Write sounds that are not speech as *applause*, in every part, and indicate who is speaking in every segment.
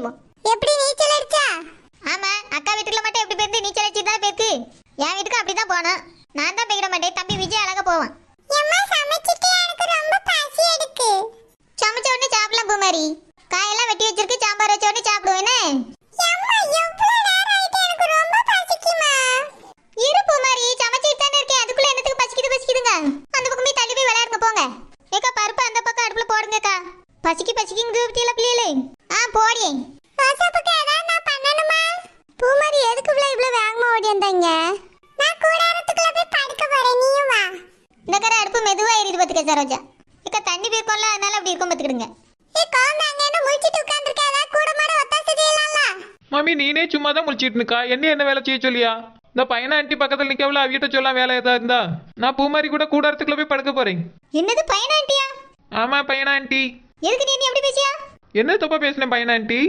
Speaker 1: போயிருவோம்
Speaker 2: எப்படி நீச்சல் அடிச்சா?
Speaker 1: ஆமா அக்கா வீட்டுக்குள்ள மட்டும் எப்படி போயிருந்து நீச்சல் அடிச்சு தான் போயிருக்கு என் வீட்டுக்கு அப்படிதான் போனோம். நான் தான் போய்கிட மாட்டேன். தம்பி விஜய் அழகா போவான்.
Speaker 2: சமைச்சிட்டு எனக்கு ரொம்ப பசி எடுக்கு.
Speaker 1: சமைச்ச உடனே சாப்பிடலாம் பூமாரி காயெல்லாம் வெட்டி வச்சிருக்கு சாம்பார் வச்ச உடனே சாப்பிடுவேனே
Speaker 2: எம்மா எவ்வளவு நேரம் ஆயிட்டு எனக்கு ரொம்ப பசிக்குமா
Speaker 1: இரு பூமாரி சமைச்சிட்டு தானே இருக்கேன் அதுக்குள்ள என்னத்துக்கு பசிக்குது பசிக்குதுங்க அந்த பக்கமே தள்ளி போய் விளையாடுங்க போங்க ஏக்கா பருப்பு அந்த பக்கம் அடுப்புல போடுங்கக்கா பசிக்கு பசிக்குங்க பத்தியில பிள்ளைகளே ஆ போடி
Speaker 2: ரோசாப்புக்கு ஏதாவது நான் பண்ணணுமா
Speaker 1: பூமாரி எதுக்கு இவ்வளவு இவ்வளவு வேகமா ஓடி வந்தாங்க
Speaker 2: நான் கூடாரத்துக்குள்ள போய் படுக்க போறேன். நீயும் வா.
Speaker 1: இந்த கரை அடுப்பு மெதுவா எரியுது பாத்துக்க சரோஜா. இக்க தண்ணி போயிருக்கோம்ல அதனால அப்படி இருக்கும் பாத்துக்கிடுங்க.
Speaker 2: ஏ கோம்பு அங்க என்ன முழிச்சிட்டு உட்கார்ந்திருக்க? ஏதாவது கூட மாட ஒத்தாசை செய்யலாம்ல
Speaker 3: மம்மி நீனே சும்மா தான் முடிச்சிட்டு இருக்கா என்ன என்ன வேலை செய்ய சொல்லியா? இந்த பையனை ஆண்டி பக்கத்தில் நிற்கவில்ல அவிட்ட சொல்ல வேலை ஏதா இருந்தா. நான் பூமாரி கூட கூடாரத்துக்குள்ள போய் படுக்க போறேன்.
Speaker 1: என்னது பையனா ஆண்டியா?
Speaker 3: ஆமா பையனா ஆண்டி.
Speaker 1: எதுக்கு நீ நீ அப்படி பேசியா?
Speaker 3: என்ன தப்பா பேசினேன் பையனா ஆண்டி?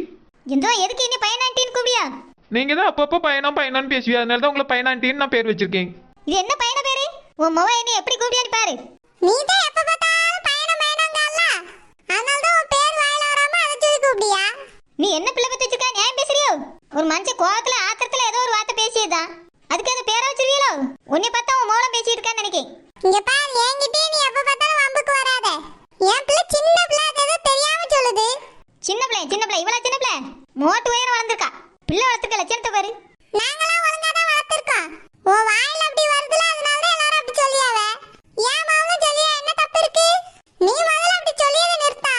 Speaker 1: எந்தோ எதுக்கு நீ பையனா ஆண்டின்னு கூப்பிடியா
Speaker 3: நீங்க தான் அப்பப்போ பையனா பையனான்னு பேசுவியா? அதனால தான் உங்களை பையனாண்டின்னு நான் பேர் வச்சிருக்கேன்.
Speaker 1: இது என்ன பையன பேரு? உன் முகம் என்ன எப்படி கூப்பிடியான்னு பாரு.
Speaker 2: நீ தான் எப்ப பார்த்தாலும் பையன பயணங்கல்ல அதனால தான் உன் பேர் வாயில வராம அதை சொல்லி கூப்பிடியா
Speaker 1: நீ என்ன பிள்ளை பத்தி வச்சிருக்கா? நியாயம் பேசுறியோ? ஒரு மனுஷன் கோவத்துல ஆத்திரத்துல ஏதோ ஒரு வார்த்தை பேசியதுதான். அதுக்கு அந்த பேரை வச்சிருக்கீங்களோ உன்னை பார்த்தா உன் மூலம் பேசிட்டு இருக்கான்னு நினைக்கேன்.
Speaker 2: இங்க பாரு என்கிட்ட நீ எப்ப பார்த்தாலும் வம்புக்கு வராத. என் பிள்ளை சின்ன பிள்ளை அது ஏதோ தெரியாம சொல்லுது.
Speaker 1: சின்ன பிள்ளை சின்ன பிள்ளை இவ்வளவு சின்ன பிள்ளை. மோட்டு உயரம் வளர்ந்துருக்கா பிள்ளை வளர்த்துக்க லட்சணத்தை பாரு
Speaker 2: நாங்களாம் ஒழுங்கா தான் வளர்த்திருக்கோம் உன் வாயில அப்படி வருதுல அதனால தான் எல்லாரும் அப்படி சொல்லியாவ ஏன் மகளும் சொல்லியா என்ன தப்பு இருக்கு நீ முதல்ல அப்படி சொல்லியதை நிறுத்தா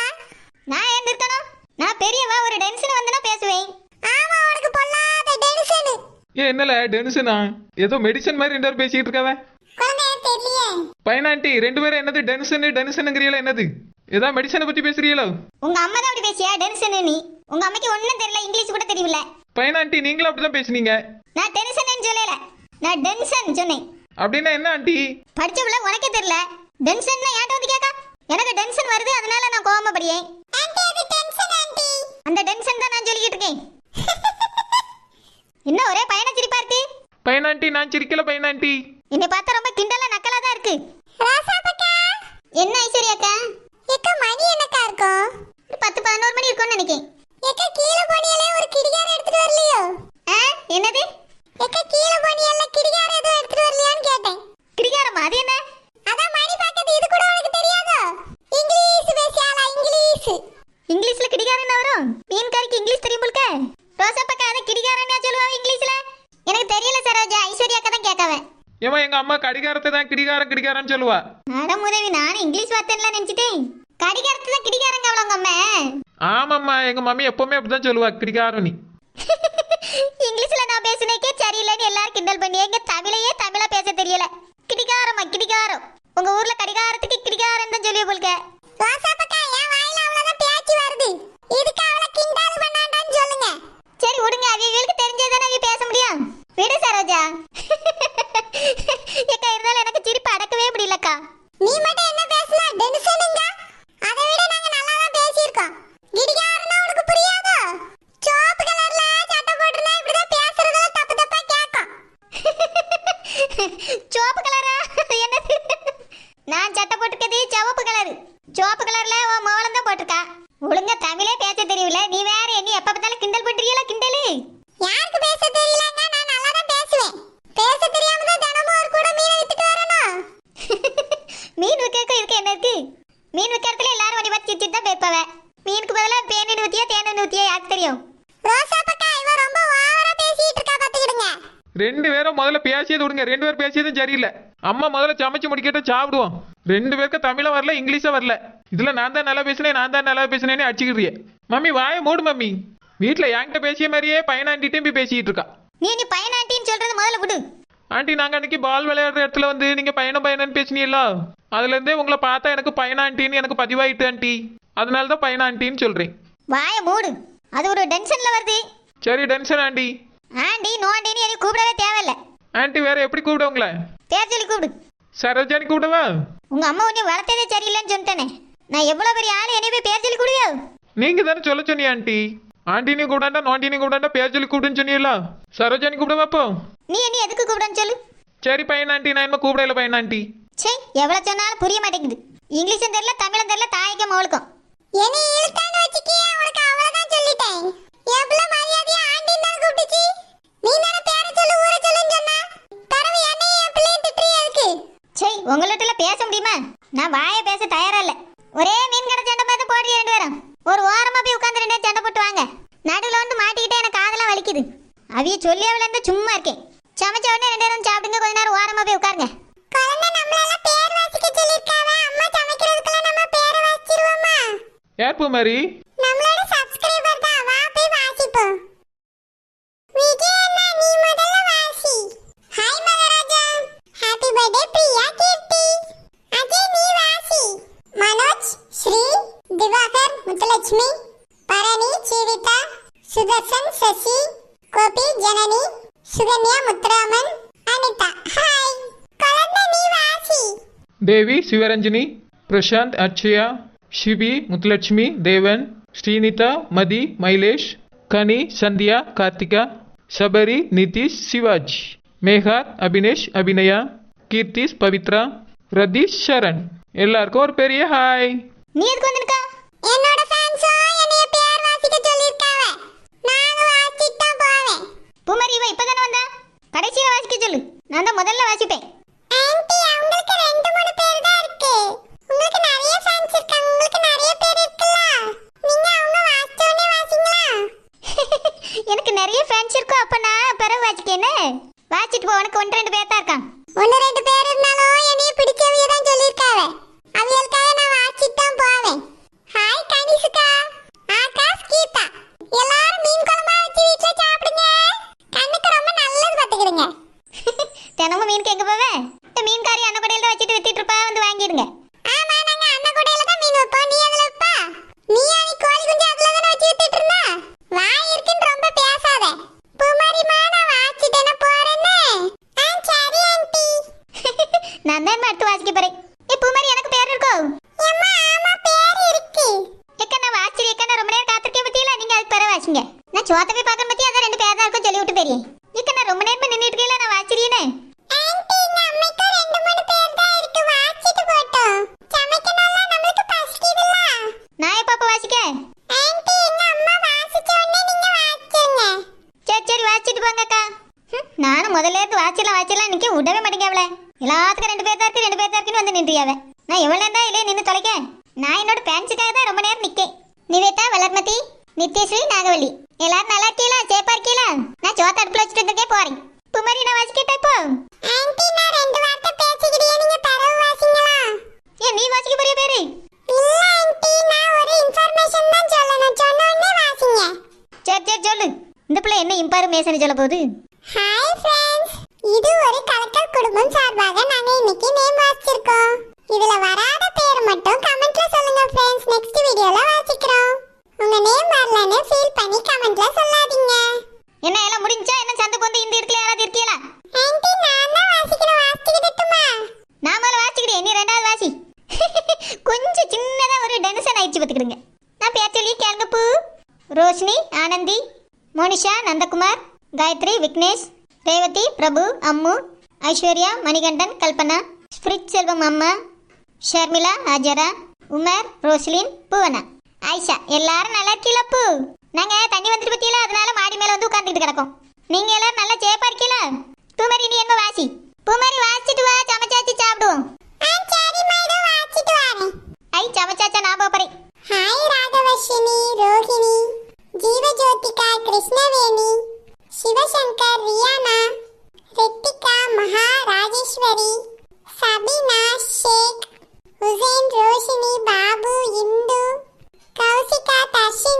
Speaker 1: நான் ஏன் நிறுத்தணும் நான் பெரியவா ஒரு டென்ஷன் வந்துனா பேசுவேன்
Speaker 2: ஆமா உனக்கு பொல்லாத டென்ஷனு
Speaker 3: ஏன் என்னல டென்ஷனா? ஏதோ மெடிசன் மாதிரி ரெண்டு பேரும் பேசிட்டு இருக்காவ?
Speaker 2: குழந்தைய தெரியலையே
Speaker 3: பையனா ஆண்டி ரெண்டு பேரும் என்னது? டென்ஷனு டென்ஷனுங்கிறீங்களா என்னது? ஏதோ மெடிசனை பத்தி பேசுறீங்களோ?
Speaker 1: உங்க அம்மா தான் அப்படி பேசியா? டென்ஷன் நீ? உங்க அம்மைக்கு ஒண்ணும் தெரியல இங்கிலீஷ் கூட தெரியல
Speaker 3: பையனா ஆண்டி நீங்களும் அப்படிதான் பேசுனீங்க.
Speaker 1: நான் டென்ஷன் சொல்லல. நான் டென்ஷன் சொன்னேன்.
Speaker 3: அப்படின்னா என்ன ஆண்டி?
Speaker 1: படிச்ச பிள்ளை உனக்கே தெரியல. டென்ஷன் ஏன்ட்ட வந்து கேக்கா? எனக்கு டென்ஷன் வருது அதனால நான் கோவமப்படியேன்
Speaker 2: ஆன்ட்டி அது டென்ஷன் ஆன்ட்டி
Speaker 1: அந்த டென்ஷன் தான் நான் சொல்லிக்கிட்டு இருக்கேன். *laughs* என்ன ஒரே பயண சிரிப்பா இருக்கு?
Speaker 3: பையனா ஆண்டி நான் சிரிக்கல பையனா ஆண்டி.
Speaker 1: என்னை பார்த்தா ரொம்ப கிண்டலா நக்கலா தான் இருக்கு.
Speaker 2: ராசா பக்கா
Speaker 1: என்ன ஐஸ்வர்யாக்கா?
Speaker 2: எக்க மணி என்னக்கா இருக்கும்?
Speaker 1: பத்து பதினோரு மணி இருக்கும்னு நினைக்கிறேன்
Speaker 2: எக்க கீழே போனியலே ஒரு கிடிகாரம் எடுத்துட்டு வரலையோ
Speaker 1: ஆ என்னது
Speaker 2: எக்க கீழே போனியல்ல கிடிகாரம் எதுவும் எடுத்துட்டு வரலையான்னு கேட்டேன்
Speaker 1: கிடிகாரமா அது என்ன
Speaker 2: அதான் மணி பாக்கிறது இது கூட உனக்கு தெரியாதோ இங்கிலீஷ் பேசியாலா இங்கிலீஷ்
Speaker 1: இங்கிலீஷ்ல கிடிகாரம் என்ன வரும் மீன்காரிக்கு இங்கிலீஷ் தெரியும் போல்க ரோசா பக்கா அதை கிடிகாரன்னு சொல்லுவாங்க இங்கிலீஷ்ல? எனக்கு தெரியல சரோஜா ஐஸ்வர்யாக்கா தான் கேட்காவேன்
Speaker 3: ஏமா எங்க அம்மா கடிகாரத்தை தான் கிடிகாரம் கிடிகாரம்னு சொல்லுவா.
Speaker 1: அட முதவி நானும் இங்கிலீஷ் வார்த்தைலாம் நினைச்சிட்டேன். கடிகாரத்தை தான் கிடிகாரங்க அவ்வளோங்க அம்மா.
Speaker 3: ஆமாம்மா எங்க மம்மி எப்பவுமே அப்படிதான் சொல்லுவா கிடிகாரம் நீ *laughs*
Speaker 1: இங்கிலீஷ்ல நான் பேசுனேக்கே சரியில்லைன்னு எல்லாரும் கிண்டல் பண்ணி எங்க தமிழையே தமிழா பேச தெரியல. கிடிகாரமா கிடிகாரம். உங்க ஊர்ல கடிகாரத்துக்கு கிடிகாரம் தான் சொல்லிய போல்க
Speaker 2: ராசா பக்கா என் வாயில அவ்வளவுதான் பேச்சு வருது இதுக்கு அவளை கிண்டல் பண்ணாண்டான்னு சொல்லுங்க
Speaker 1: சரி விடுங்க அவியங்களுக்கு தெரிஞ்சதானே அவிய பேச முடியும் விடு *laughs* ஏக்கா இருந்தாலும் எனக்கு சிரிப்பு அடக்கவே முடியலக்கா.
Speaker 2: நீ மட்டும் என்ன பேசல டென்ஷனுங்க அதை விட நாங்க நல்லா தான் பேசியிருக்கோம் கிடிகாரனா உனக்கு புரியாதோ சோப்பு கலர்ல சட்டை போட்டுனா இப்படிதான் பேசுறதெல்லாம் தப்பு தப்பா கேட்கும்
Speaker 1: சிவப்பு கலரா என்னது நான் சட்டை போட்டிருக்கிறது சிவப்பு கலர் சிவப்பு கலர்ல உன் மோளம் தான் போட்டிருக்கா ஒழுங்கா தமிழே பேச தெரியல நீ வேற என்ன எப்ப பார்த்தாலும் கிண்டல் பண்றீங்களா கிண்டலு
Speaker 2: யாருக்கு பேச தெரியலங்க நான் நல்லா தான் பேசுவேன் பேச தெரியாம தான் தினமும் ஒரு கூட மீன் வித்துட்டு வரணும்
Speaker 1: மீன் விற்கிறதுக்கு இதுக்கு என்ன இருக்கு மீன் விற்கிறதுல எல்லாரும் வண்டி பார்த்து சிரிச்சிட்டு தான் பேப்பாவ மீனுக்கு பதிலாக பேனு ஊத்தியா தேனு ஊத்தியா யாருக்கு தெரியும்
Speaker 2: ரோசா பக்கா இவ ரொம்ப ஓவரா பேசிட்டு இருக்கா பாத்துக்கிடுங்க
Speaker 3: ரெண்டு பேரும் முதல்ல பேசியது விடுங்க. ரெண்டு பேரும் பேசியதும் சரியில்லை. அம்மா முதல்ல சமைச்சு முடிக்கிட்டு சாப்பிடுவோம். ரெண்டு பேருக்கு தமிழும் வரல இங்கிலீஷும் வரல. இதுல நான் தான் நல்லா பேசினேன் நான் தான் நல்லா பேசினேன்னு அடிச்சுக்கிறிய மம்மி வாயை மூடு மம்மி. வீட்டுல என்கிட்ட பேசிய மாதிரியே பையனாண்டிட்டையும் போய் பேசிட்டு இருக்கா.
Speaker 1: நீ நீ பையனாட்டின்னு சொல்றது முதல்ல விடு.
Speaker 3: ஆண்டி நாங்க அன்னைக்கு பால் விளையாடுற இடத்துல வந்து நீங்க பையனும் பையனன்னு பேசினீங்களா? அதுல இருந்தே உங்களை பார்த்தா எனக்கு பையனாண்டின்னு எனக்கு பதிவாயிட்டு ஆண்டி. அதனால தான் பையனாண்டின்னு சொல்றேன்.
Speaker 1: வாய மூடு. அது ஒரு டென்ஷன்ல வருது.
Speaker 3: சரி டென்ஷன் ஆண்டி.
Speaker 1: ஆண்டி நோண்டின்னு எனக்கு கூப்பிடவே தேவையில்ல.
Speaker 3: ஆண்டி வேற எப்படி கூப்பிட உங்களை?
Speaker 1: பேர் சொல்லி கூப்பிடு.
Speaker 3: சரோஜானி கூப்பிடவா?
Speaker 1: உங்க அம்மா உன்னை வளர்த்ததே சரியில்லைன்னு சொல்லிட்டேனே. நான் எவ்வளவு பெரிய ஆளு என்னை போய் பேர் சொல்லி கூடுவியோ?
Speaker 3: நீங்க தானே சொல்ல சொன்னீங்க ஆண்டி. ஆண்டினி கூடாண்டா நோண்டினி கூடாண்டா பேர் சொல்லி கூப்பிடுன்னு சொன்னீங்களா சரோஜானி கூப்பிடவா அப்போ?
Speaker 1: நீ என்ன எதுக்கு கூப்பிடன்னு சொல்லு?
Speaker 3: சரி பையன் ஆண்டி நான் என்ன கூப்பிடல பையன் ஆண்டி.
Speaker 1: சே எவ்வளவு சொன்னாலும் புரிய மாட்டேங்குது. இங்கிலீஷும் தெரியல தமிழும் தெரியல தாய்க்கும் மவளுக்கும்
Speaker 2: என்னை இழுத்தான்னு வச்சுக்கியே? உனக்கு அவ்வளவுதான் சொல்லிட்டேன். எவ்வளவு மரியாதையா ஆண்டின்னு தானே கூப்பிட்டுச்சு நீ தானே பேரை சொல்லு ஊரை சொல்லுன்னு சொன்னா பிறகு என்னையும் என் பிள்ளையும் திட்டுறியா இருக்கு
Speaker 1: சரி உங்கள்கிட்ட பேச முடியுமா நான் வாயை பேச தயாரா இல்ல ஒரே மீன் கடை சண்டை பார்த்து போடுறீங்க ரெண்டு பேரும் ஒரு ஓரமா போய் உட்காந்து ரெண்டு பேரும் சண்டை போட்டு வாங்க நடுவில் வந்து மாட்டிக்கிட்டே எனக்கு காதெல்லாம் வலிக்குது அவிய சொல்லி இருந்து சும்மா இருக்கேன் சமைச்ச உடனே ரெண்டு பேரும் சாப்பிடுங்க கொஞ்ச நேரம் ஓரமா போய் உட்காருங்க
Speaker 2: குழந்தை நம்மளெல்லாம் பேர் வாசிக்க சொல்லிருக்காவ அம்மா சமைக்கிறதுக்குள்ள நம்ம பேரை வாசிச்சிருவோமா
Speaker 3: யார் பூமாரி
Speaker 2: நம்மளோட சப்ஸ்கிரைபர் தான் வா போய் வாசிப்போம் விஜய் அண்ணா நீ முதல்ல வாசி hi Maharaja happy birthday Shibi Muthulakshmi
Speaker 3: Devan Srinitha Mathi மைலேஷ் கனி சந்தியா கார்த்திகா சபரி நிதிஷ் சிவாஜ் மேகாத் அபினேஷ் அபிநயா கீர்த்திஸ் பவித்ரா ரதீஷ் சரண். எல்லாருக்கும் ஒரு பெரிய ஹாய்.
Speaker 1: நீ எதுக்கு
Speaker 2: என்னோட என்னைய பேர் வாசிக்க வாசிட்டு தான் போவேன்.
Speaker 1: இவ இப்பதானே வந்தா? கடைசியில வாசிக்க சொல்லு. நான் தான் முதல்ல வாசிப்பேன்
Speaker 2: ஆன்ட்டி அவங்களுக்கு ரெண்டு மூணு பேர் தான் இருக்கு உங்களுக்கு நிறைய ஃபேன்ஸ் இருக்காங்க உங்களுக்கு நிறைய பேர் இருக்குல்ல நீங்க அவங்க வாசிச்ச உடனே வாசிங்களா
Speaker 1: எனக்கு நிறைய ஃபேன்ஸ் இருக்கும் அப்ப நான் பிறகு வாசிக்கேன்னு வாசிட்டு போ உனக்கு ஒன்று ரெண்டு பேர் தான் இருக்கான்
Speaker 2: ஒன்னு ரெண்டு பேர் இருந்தாலும் என்னைய பிடிச்சவிய தான் சொல்லியிருக்காவ அவியலுக்காக நான் வாசிட்டு தான் போவேன் ஹாய் கனிசுகா ஆகாஷ் கீதா எல்லாரும் மீன் குழம்பா வச்சு வீட்டுல சாப்பிடுங்க கண்ணுக்கு ரொம்ப நல்லது பார்த்துக்கிடுங்க
Speaker 1: தினமும் மீனுக்கு எங்க போவேன் இந்த மீன்காரி அண்ணன் கடையில் தான் வச்சுட்டு வித்திட்டு இருப்பா வந்து வாங்கிடுங்க
Speaker 2: ஆமா நாங்க அண்ணன் குடையில தான் மீன் வைப்போம் நீ அதுல வைப்பா நீ அன்னைக்கு கோழி குஞ்சு அதுல தானே வச்சு வித்துட்டு இருந்தா வாய் இருக்குன்னு ரொம்ப பேசாத பூமாரிமா நான் வாச்சிட்டேன போறேன்னு ஆ சரி ஆன்ட்டி
Speaker 1: நான் தான் அடுத்து வாசிக்க போறேன் ஏ பூமாரி எனக்கு பேர் இருக்கோ
Speaker 2: அம்மா ஆமா பேர் இருக்கு
Speaker 1: எக்கா நான் வாசிச்சு எக்கா நான் ரொம்ப நேரம் காத்திருக்கேன் பத்தியில நீங்க அதுக்கு பிறகு வாசிங்க நான் சோத்த போய் பார்க்கணும் பத்தி அதான் ரெண்டு பேர் தான் இருக்கும் சொல்லி விட்டு பெரிய எக்கா நான் ரொம்ப நேரமா நின்றுட்டு இருக்கேன் நான் வாசிக்கிறேன்னு
Speaker 2: ஆன்ட்டி இந்த அம்மைக்கு ரெண்டு மூணு பேர் தான் இருக்கு வாச்சிட்டு போட்டோம் சமைக்கணும்ல நம்மளுக்கு பசிக்குதுல்ல
Speaker 1: நான் எப்ப அப்ப வாசிக்க
Speaker 2: ஆன்ட்டி எங்க அம்மா வாசிச்ச உடனே நீங்க வாசிச்சிருங்க
Speaker 1: சரி சரி வாசிச்சுட்டு போங்க அக்கா ஹம், நானும் முதல்ல இருந்து வாச்சிடலாம் வாச்சிடலாம் நிக்க விடவே மாட்டேங்க அவளை எல்லாத்துக்கும் ரெண்டு பேர் தான் ரெண்டு பேர் தான் வந்து நின்றியாவ நான் எவ்வளவு நேரம் இல்லையே நின்று தொலைக்க? நான் என்னோட பேன்ஸுக்காக தான் ரொம்ப நேரம் நிக்கேன். நிவேதா வளர்மதி நித்யஸ்ரீ நாகவல்லி. எல்லாரும் நல்லா இருக்கீங்களா சேப்பா இருக்கீங்களா நான் சோத்த அடுப்புல வச்சுட்டு இருக்கே போறேன். குமாரி நான் வாசிக்கிட்டா இப்போ
Speaker 2: ஆன்ட்டி நான் ரெண்டு வார்த்தை பேசிக்கிட்டே நீங்க வாசிங்களா?
Speaker 1: நீ வாசிக்க போறிய பேரு?
Speaker 2: இல்ல ஆன்ட்டி நான் ஒரு இன்ஃபர்மேஷன் தான் சொல்லணும். சொன்ன உடனே வாசிங்க.
Speaker 1: சரி சரி சொல்லு. இந்த பிள்ளை என்ன இம்பார்மேஷன் சொல்ல போகுது?
Speaker 2: இது ஒரு கலக்கல் குடும்பம் சார்பாக நாங்க இன்னைக்கு நேம் வாசிச்சிருக்கோம். இதுல வராத பேர் மட்டும் கமெண்ட்ல சொல்லுங்க ஃப்ரெண்ட்ஸ் நெக்ஸ்ட் வீடியோல வாசிக்கிறோம். உங்க நேம் வரலன்னு ஃபீல் பண்ணி கமெண்ட்ல சொல்லாதீங்க.
Speaker 1: என்ன எல்லாம் முடிஞ்சா என்ன சந்தை வந்து இந்த இடத்துல யாராவது இருக்கீங்களா
Speaker 2: ஆன்ட்டி நான் தான் வாசிக்கணும் வாசிக்கிட்டுமா
Speaker 1: நான் முதல்ல வாசிக்கிறேன். நீ ரெண்டாவது வாசி. *laughs* கொஞ்சம் சின்னதா ஒரு டென்ஷன் ஆயிடுச்சு பார்த்துக்கிடுங்க. நான் பேர் சொல்லி கேளுங்க பூ. ரோஷினி ஆனந்தி மோனிஷா நந்தகுமார் காயத்ரி விக்னேஷ். ரேவதி பிரபு அம்மு ஐஸ்வர்யா மணிகண்டன் கல்பனா ஸ்பிரிட் செல்வம் அம்மா ஷர்மிளா ஹாஜரா உமர் ரோஸ்லின் பூவனா. ஆயிஷா எல்லாரும் நல்லா இருக்கீங்களா பூ? நாங்க தண்ணி வந்துட்டு பத்தியில அதனால மாடி மேல வந்து உட்கார்ந்துட்டு கிடக்கோம். நீங்க எல்லாரும் நல்லா சேப்பா இருக்கீங்களா பூமாரி நீ என்ன வாசி? பூமாரி வாசிச்சுட்டு வா சமைச்சாச்சு சாப்பிடுவோம்.
Speaker 2: வாசிட்டு
Speaker 1: ஐ சமைச்சாச்சா நான் போறேன்.
Speaker 2: ஹாய் ராகவர்ஷினி ரோஹிணி ஜீவஜோதிகா கிருஷ்ணவேணி. శివశంకర్ రియానా రిత్తిక మహారాజేశ్వరి సబీనా షేక్ హుజైన్ రోషిని బాబు ఇందు కౌశిక తర్షిని